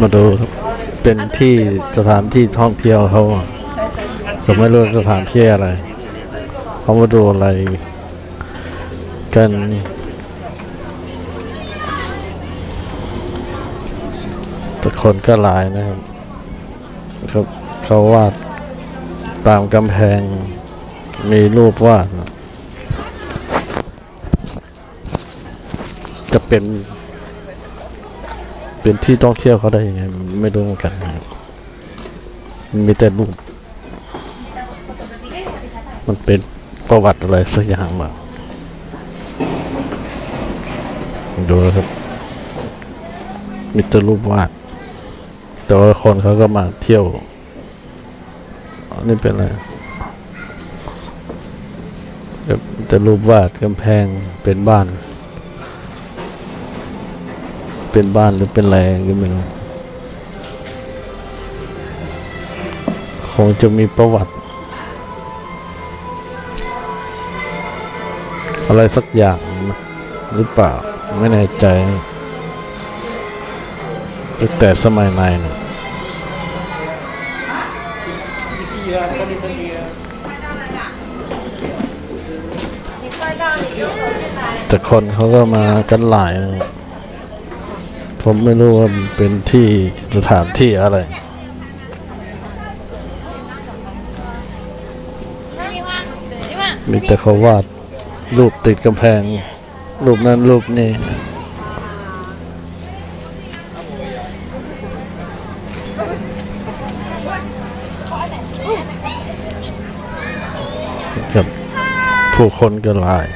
มาดูครับเป็นที่สถานที่ท่องเที่ยวเขาผมไม่รู้สถานที่อะไรเขามาดูอะไร กันแต่คนก็หลายนะครับครับเขาวาดตามกำแพงมีรูปวาดจะเป็น เป็นที่ท่องเที่ยวเขาได้ยังไงไม่รู้เหมือนกันนะครับมีแต่รูปมันเป็นประวัติอะไรสักอย่างแบบดูนะครับมีแต่รูปวาดแต่ว่าคนเขาก็มาเที่ยวอันนี่เป็นอะไรแบบแต่รูปวาดกำแพงเป็นบ้าน เป็นบ้านหรือเป็นแรงก็ไม่รู้คงจะมีประวัติ อะไรสักอย่างหรือเปล่า ไม่แน่ใจตั้งแต่สมัยในเนี่ยแต่คนเขาก็มากันหลายนะ ผมไม่รู้ว่าเป็นที่สถานที่อะไร มีแต่เขาวาดรูปติดกำแพง รูปนั้นรูปนี้ครับผู้คนก็หลาย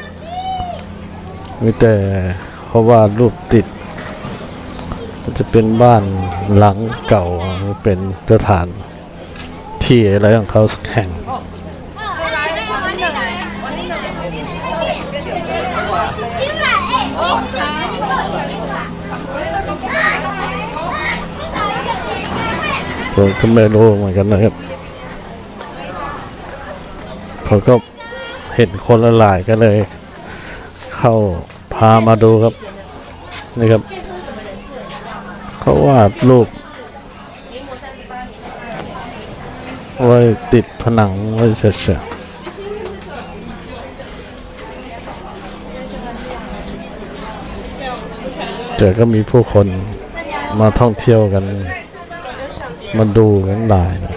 มีแต่เขาวาดรูปติด จะเป็นบ้านหลังเก่าเป็นสถานที่อะไรของเขาสักแห่งผมก็ไม่รู้เหมือนกันนะครับผมก็เห็นคนละหลายก็เลย เข้าพามาดูครับนี่ครับ เขาวาดรูปไว้ติดผนังไว้เฉยๆแต่ก็มีผู้คนมาท่องเที่ยวกัน มาดูกันหลายนะ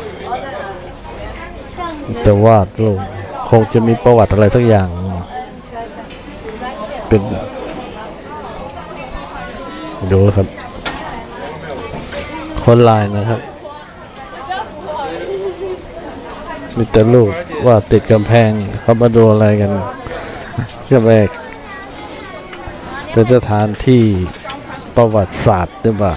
จะวาดรูปคงจะมีประวัติอะไรสักอย่าง เป็นดูครับ คนไลายนะครับมีแต่รูปว่าติดกำแพงเขามาดูอะไรกันก็แรกเป็นสถานที่ประวัติศาสตร์หรือเปล่า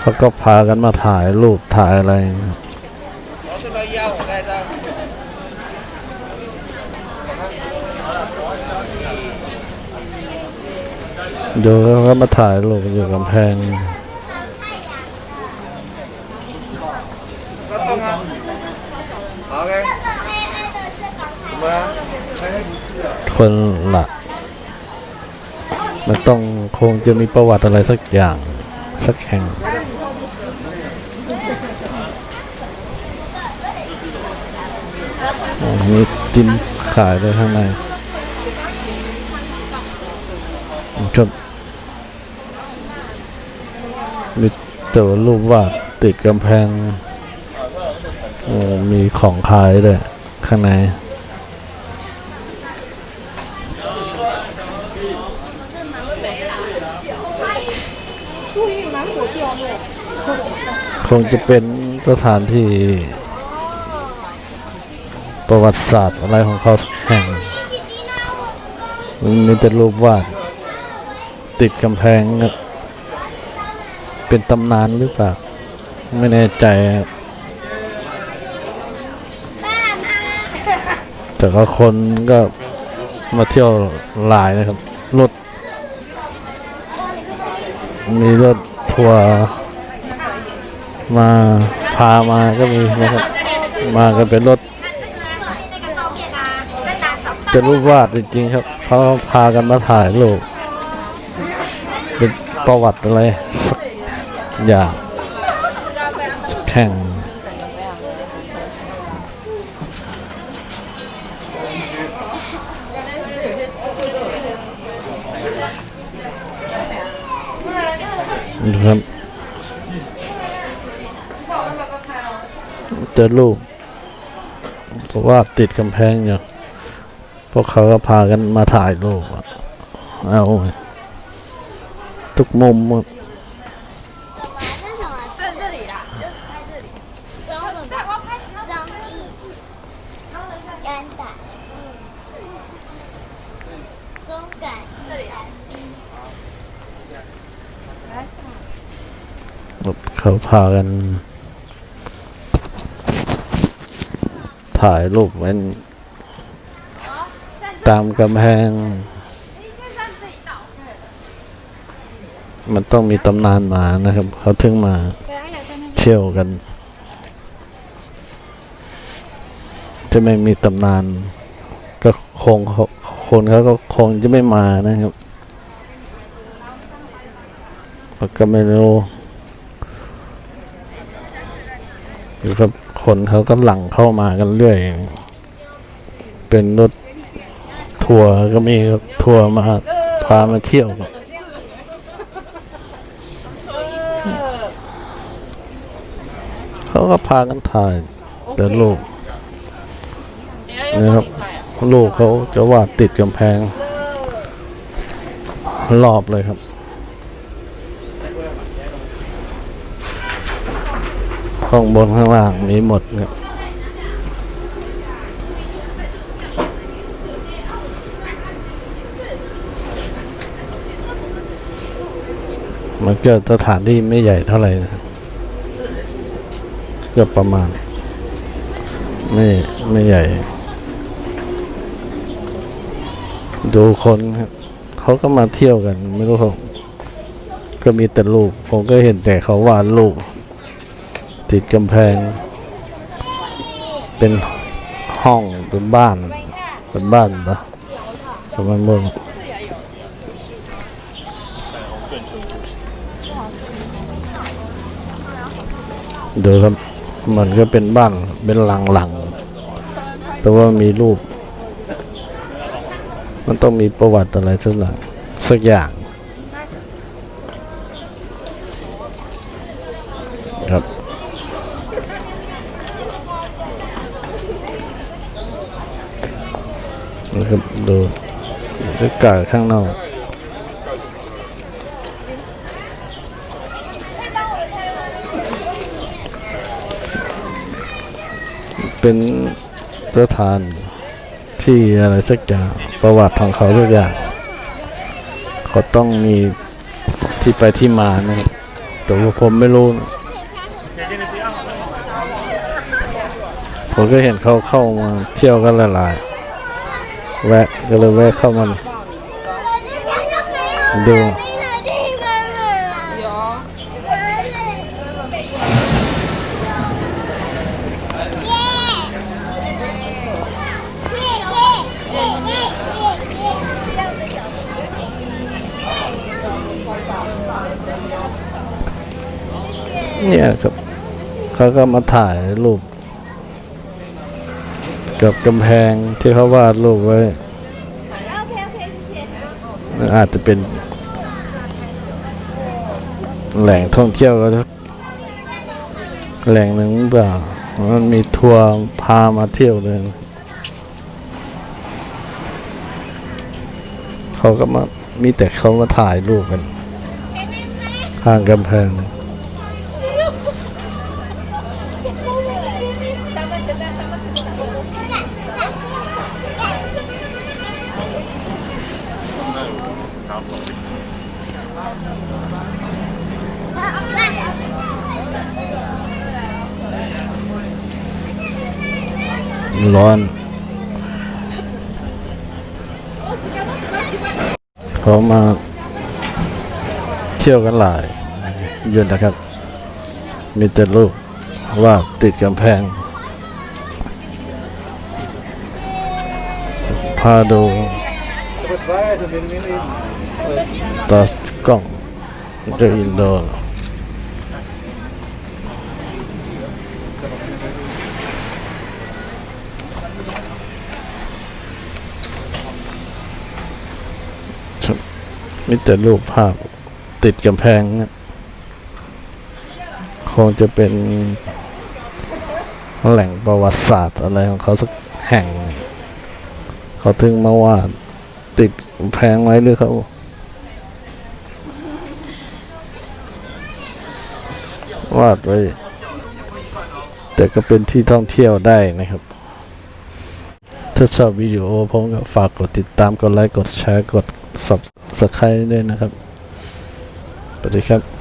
เขาก็พากันมาถ่ายรูปถ่ายอะไร เดี๋ยวก็มาถ่ายลงอยู่กำแพงคนละมันต้องคงจะมีประวัติอะไรสักอย่าง สักแห่งมีจิ้มขายด้ยข้างใน จบ มีตัวรูปวาดติดกำแพง โอ้ มีของขายด้วยข้างในคงจะเป็นสถานที่ประวัติศาสตร์อะไรของเขาแห่งนมีแต่รูปวาดติดกำแพงครับ เป็นตำนานหรือเปล่า ไม่แน่ใจ แต่ก็คนก็มาเที่ยวหลายนะครับ รถ มีรถทัวร์มาพามาก็มีนะครับ มากันเป็นรถจะรูปวาดจริงๆครับเขาพากันมาถ่ายรูปเป็นประวัติอะไรสัก อย่าสักแข่งนะครับเจอรูปเพราะว่าติดกำแพงอยู่พวกเขาก็พากันมาถ่ายรูปอะเอาทุกมุมหมด เขาพากัน ถ่ายรูปไว้ตามกำแพง มันต้องมีตำนานมานะครับ เขาถึงมาเที่ยวกัน จะไม่มีตำนาน ก็คง คนเขาก็คงจะไม่มานะครับเราก็ไม่รู้หรือครับคนเขาก็หลั่งเข้ามากันเรื่อย เป็นรถทัวร์ก็มีครับทัวร์มาพามาเที่ยวครับเขาก็พากันถ่ายแต่ลูกนะครับ ลูกเขาจะวาดติดกำแพง รอบเลยครับ ข้างบนข้างล่างมีหมดครับมันก็สถานที่ไม่ใหญ่เท่าไหร่นะก็ประมาณ ไม่ไม่ใหญ่ ดูคนครับเขาก็มาเที่ยวกัน ไม่รู้เขาก็มีแต่รูป ผมก็เห็นแต่เขาวาดรูปติดกำแพง เป็นห้องเป็นบ้าน เป็นบ้านปะประมาณนั้นดูครับมันก็เป็นบ้านเป็นหลังๆแต่ว่ามีรูป มันต้องมีประวัติอะไรสักอย่างสักอย่างครับนะครับดูบรรยากาศข้างนอกเป็นสถาน ที่อะไรสักอย่างประวัติของเขาสักอย่างเขาต้องมีที่ไปที่มานะแต่ว่าผมไม่รู้นะผมก็เห็นเขาเข้ามาเที่ยวกันหลายๆแวะก็เลยแวะเข้ามาดู เนี่ยครับเขาก็มาถ่ายรูป กับกำแพงที่เขาวาดรูปไว้ อาจจะเป็น แหล่งท่องเที่ยวก็แหล่งหนึ่งเปล่ามันมีทัวร์พามาเที่ยวเลยเขาก็มามีแต่เขามาถ่ายรูปกัน ข้างกำแพง ร้อนเขามาเที่ยวกันหลายยืนนะครับ มีแต่ลูกว่าติดกำแพง พาดู Terus baik sambil minum. ตาสกล้องจะอินโดนมีแต่รูปภาพติดกำแพงนะคงจะเป็นแหล่งประวัติศาสตร์อะไรของเขาสักแห่ง เขาถึงมาวาดติดแพงไว้หรือเขา วาดไว้ แต่ก็เป็นที่ท่องเที่ยวได้นะครับ ถ้าชอบวิดีโอผมก็ฝากกดติดตามกดไลค์กดแชร์กด subscribe ด้วยนะครับสวัสดีครับ